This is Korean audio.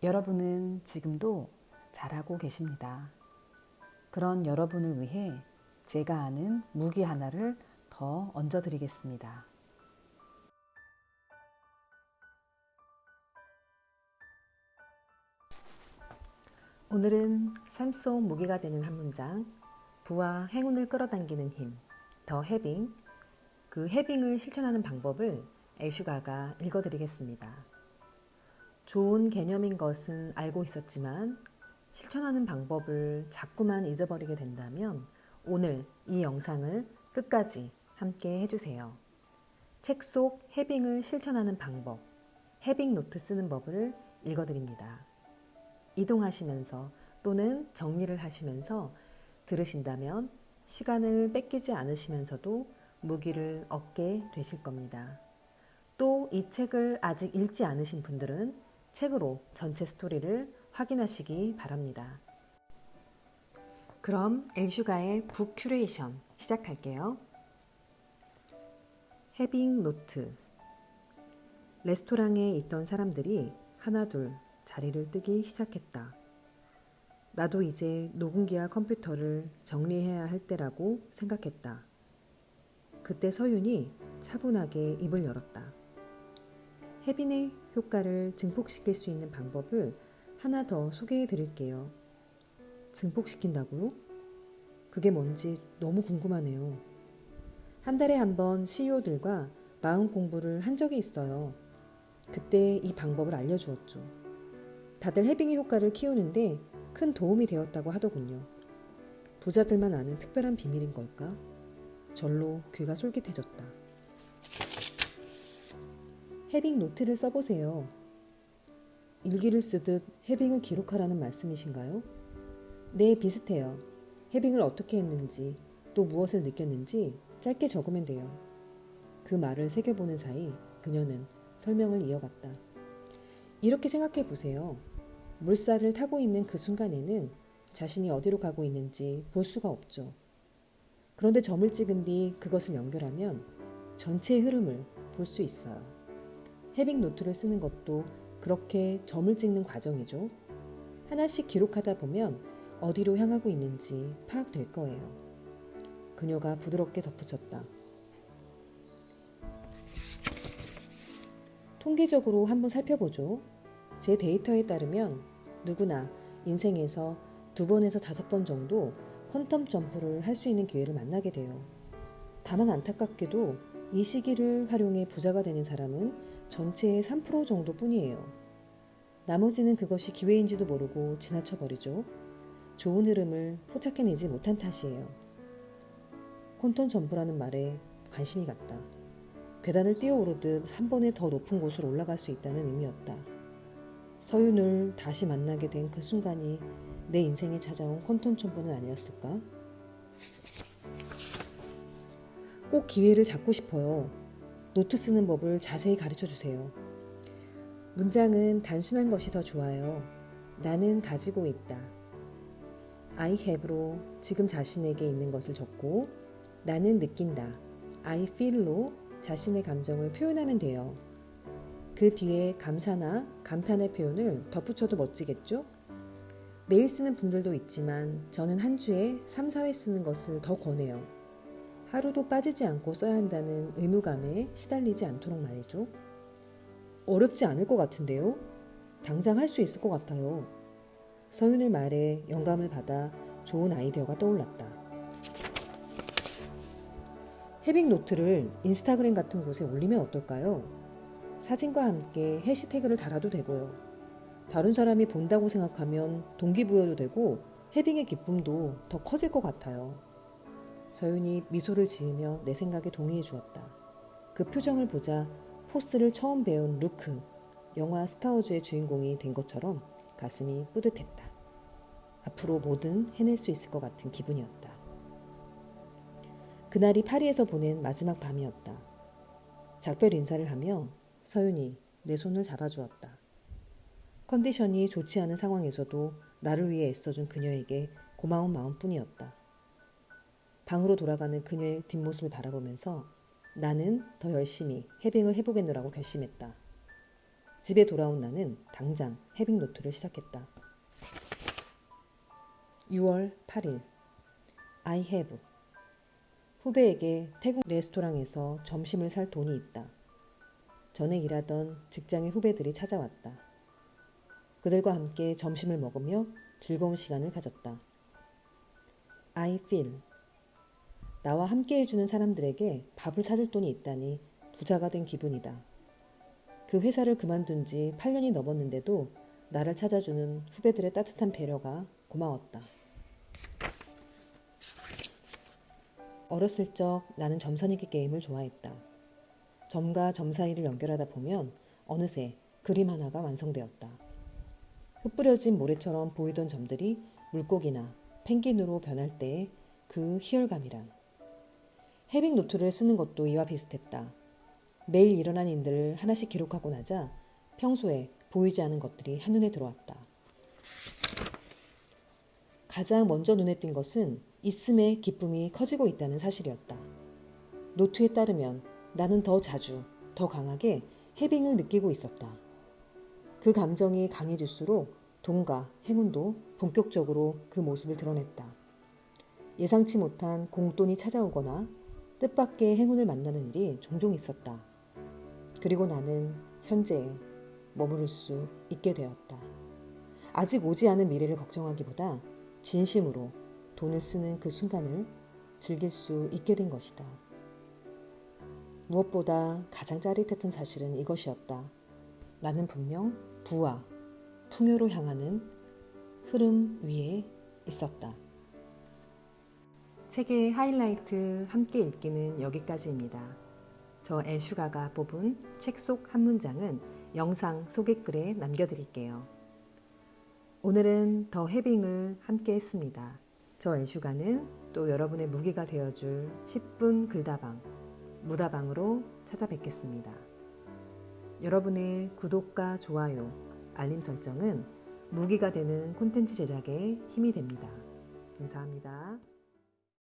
여러분은 지금도 잘하고 계십니다. 그런 여러분을 위해 제가 아는 무기 하나를 더 얹어드리겠습니다. 오늘은 삶 속 무기가 되는 한 문장, 부와 행운을 끌어당기는 힘, 더 해빙, 그 해빙을 실천하는 방법을 애슈가가 읽어드리겠습니다. 좋은 개념인 것은 알고 있었지만 실천하는 방법을 자꾸만 잊어버리게 된다면 오늘 이 영상을 끝까지 함께 해주세요. 책 속 해빙을 실천하는 방법, 해빙 노트 쓰는 법을 읽어드립니다. 이동하시면서 또는 정리를 하시면서 들으신다면 시간을 뺏기지 않으시면서도 무기를 얻게 되실 겁니다. 또 이 책을 아직 읽지 않으신 분들은 책으로 전체 스토리를 확인하시기 바랍니다. 그럼 엘슈가의 북 큐레이션 시작할게요. 해빙 노트 레스토랑에 있던 사람들이 하나둘 자리를 뜨기 시작했다. 나도 이제 녹음기와 컴퓨터를 정리해야 할 때라고 생각했다. 그때 서윤이 차분하게 입을 열었다. 해빈의 효과를 증폭시킬 수 있는 방법을 하나 더 소개해 드릴게요. 증폭시킨다고요? 그게 뭔지 너무 궁금하네요. 한 달에 한 번 CEO들과 마음 공부를 한 적이 있어요. 그때 이 방법을 알려주었죠. 다들 해빙의 효과를 키우는데 큰 도움이 되었다고 하더군요. 부자들만 아는 특별한 비밀인 걸까? 절로 귀가 솔깃해졌다. 해빙 노트를 써보세요. 일기를 쓰듯 해빙을 기록하라는 말씀이신가요? 네, 비슷해요. 해빙을 어떻게 했는지, 또 무엇을 느꼈는지 짧게 적으면 돼요. 그 말을 새겨보는 사이 그녀는 설명을 이어갔다. 이렇게 생각해 보세요. 물살을 타고 있는 그 순간에는 자신이 어디로 가고 있는지 볼 수가 없죠. 그런데 점을 찍은 뒤 그것을 연결하면 전체의 흐름을 볼 수 있어요. 해빙 노트를 쓰는 것도 그렇게 점을 찍는 과정이죠. 하나씩 기록하다 보면 어디로 향하고 있는지 파악될 거예요. 그녀가 부드럽게 덧붙였다. 통계적으로 한번 살펴보죠. 제 데이터에 따르면 누구나 인생에서 두 번에서 다섯 번 정도 퀀텀 점프를 할 수 있는 기회를 만나게 돼요. 다만 안타깝게도 이 시기를 활용해 부자가 되는 사람은 전체의 3% 정도 뿐이에요. 나머지는 그것이 기회인지도 모르고 지나쳐버리죠. 좋은 흐름을 포착해내지 못한 탓이에요. 콘톤 점프라는 말에 관심이 갔다. 계단을 뛰어오르듯 한 번에 더 높은 곳으로 올라갈 수 있다는 의미였다. 서윤을 다시 만나게 된 그 순간이 내 인생에 찾아온 콘톤 점프는 아니었을까? 꼭 기회를 잡고 싶어요. 노트 쓰는 법을 자세히 가르쳐 주세요. 문장은 단순한 것이 더 좋아요. 나는 가지고 있다. I have로 지금 자신에게 있는 것을 적고 나는 느낀다. I feel로 자신의 감정을 표현하면 돼요. 그 뒤에 감사나 감탄의 표현을 덧붙여도 멋지겠죠? 매일 쓰는 분들도 있지만 저는 한 주에 3, 4회 쓰는 것을 더 권해요. 하루도 빠지지 않고 써야 한다는 의무감에 시달리지 않도록 말이죠. 어렵지 않을 것 같은데요? 당장 할 수 있을 것 같아요. 서윤의 말에 영감을 받아 좋은 아이디어가 떠올랐다. 해빙 노트를 인스타그램 같은 곳에 올리면 어떨까요? 사진과 함께 해시태그를 달아도 되고요. 다른 사람이 본다고 생각하면 동기부여도 되고 해빙의 기쁨도 더 커질 것 같아요. 서윤이 미소를 지으며 내 생각에 동의해 주었다. 그 표정을 보자 포스를 처음 배운 루크, 영화 스타워즈의 주인공이 된 것처럼 가슴이 뿌듯했다. 앞으로 뭐든 해낼 수 있을 것 같은 기분이었다. 그날이 파리에서 보낸 마지막 밤이었다. 작별 인사를 하며 서윤이 내 손을 잡아주었다. 컨디션이 좋지 않은 상황에서도 나를 위해 애써준 그녀에게 고마운 마음뿐이었다. 방으로 돌아가는 그녀의 뒷모습을 바라보면서 나는 더 열심히 해빙을 해보겠노라고 결심했다. 집에 돌아온 나는 당장 해빙 노트를 시작했다. 6월 8일 I have 후배에게 태국 레스토랑에서 점심을 살 돈이 있다. 전에 일하던 직장의 후배들이 찾아왔다. 그들과 함께 점심을 먹으며 즐거운 시간을 가졌다. I feel 나와 함께 해주는 사람들에게 밥을 사줄 돈이 있다니 부자가 된 기분이다. 그 회사를 그만둔 지 8년이 넘었는데도 나를 찾아주는 후배들의 따뜻한 배려가 고마웠다. 어렸을 적 나는 점선이기 게임을 좋아했다. 점과 점 사이를 연결하다 보면 어느새 그림 하나가 완성되었다. 흩뿌려진 모래처럼 보이던 점들이 물고기나 펭귄으로 변할 때의 그 희열감이란. 해빙 노트를 쓰는 것도 이와 비슷했다. 매일 일어난 일들을 하나씩 기록하고 나자 평소에 보이지 않은 것들이 한눈에 들어왔다. 가장 먼저 눈에 띈 것은 있음의 기쁨이 커지고 있다는 사실이었다. 노트에 따르면 나는 더 자주, 더 강하게 해빙을 느끼고 있었다. 그 감정이 강해질수록 돈과 행운도 본격적으로 그 모습을 드러냈다. 예상치 못한 공돈이 찾아오거나 뜻밖의 행운을 만나는 일이 종종 있었다. 그리고 나는 현재에 머무를 수 있게 되었다. 아직 오지 않은 미래를 걱정하기보다 진심으로 돈을 쓰는 그 순간을 즐길 수 있게 된 것이다. 무엇보다 가장 짜릿했던 사실은 이것이었다. 나는 분명 부와 풍요로 향하는 흐름 위에 있었다. 책의 하이라이트 함께 읽기는 여기까지입니다. 저 엘슈가가 뽑은 책 속 한 문장은 영상 소개글에 남겨드릴게요. 오늘은 더 해빙을 함께 했습니다. 저 엘슈가는 또 여러분의 무기가 되어줄 10분 글다방, 무다방으로 찾아뵙겠습니다. 여러분의 구독과 좋아요, 알림 설정은 무기가 되는 콘텐츠 제작에 힘이 됩니다. 감사합니다.